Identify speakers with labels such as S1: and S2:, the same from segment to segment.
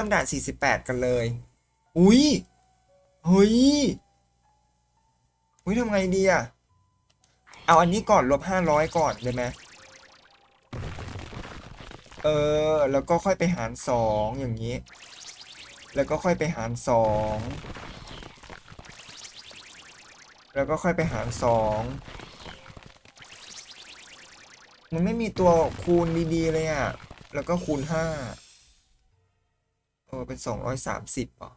S1: ริ่มด่าน 48 กันเลย อุ้ยเฮ้ยอุ้ยทำไงดีอะเอาอันนี้ก่อนลบ 500 ก่อนเลยไหมเออ แล้วก็ค่อยไปหารสอย่างนี้ แล้วก็ค่อยไปหารสองแล้วก็ค่อยไปหารสองมันไม่มีตัวคูณดีๆเลยอะแล้วก็คูณห้า เออเป็นสองร้อยสามสิบอะ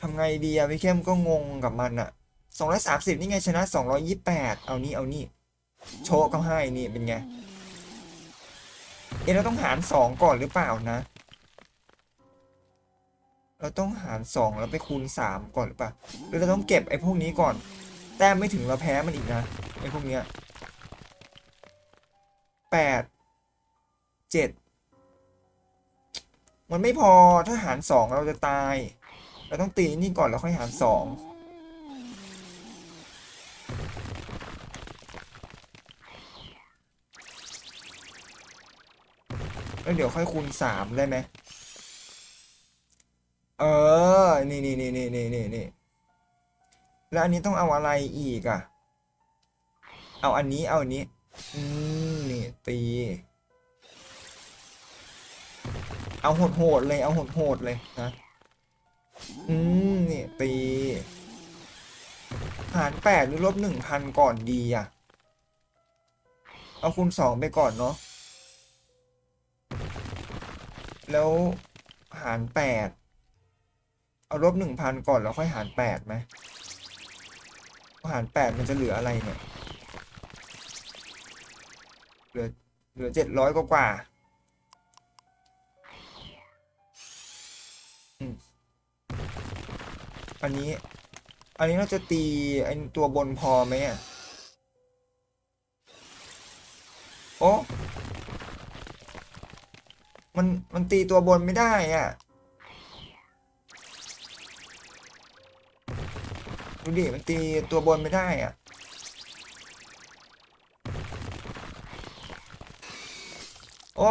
S1: ทำไงดีอะพี่เข้มก็งงกับมันอะสองร้อยสามสิบนี่ไงชนะสองร้อยยี่แปดเอานี่เอานี่ โชว์ก็ให้นี่เป็นไง เอ๊ะเราต้องหารสองก่อนหรือเปล่านะ เราต้องหารสองแล้วไปคูณสามก่อนหรือเปล่า หรือเราต้องเก็บไอ้พวกนี้ก่อน แต้มไม่ถึงเราแพ้มันอีกนะไอ้พวกเนี้ยแปดเจ็ด มันไม่พอถ้าหารสองเราจะตาย เราต้องตีนี่ก่อนแล้วค่อยหารสองแล้วเดี๋ยวค่อยคูณสามได้ไหมเออ นี่นี่นี่นี่นี่นี่นี่แล้วอันนี้ต้องเอาอะไรอีกอะ เอาอันนี้เอาอันนี้ อืม นี่ตี เอาโหดโหดๆเลยเอาโหดโหดๆเลยนะอืมนี่ตีหารแปดหรือลบหนึ่งพันก่อนดีอะ เอาคูณสองไปก่อนเนาะแล้วหารแปดเอาลบหนึ่งพันก่อนแล้วค่อยหารแปดไหมหารแปดมันจะเหลืออะไรเนี่ย เหลือเหลือเจ็ดร้อยกว่า อันนี้ อันนี้เราจะตีไอตัวบนพอไหมอะ โอ้มัน มันตีตัวบนไม่ได้อะ ดูดิ มันตีตัวบนไม่ได้อะ โอ้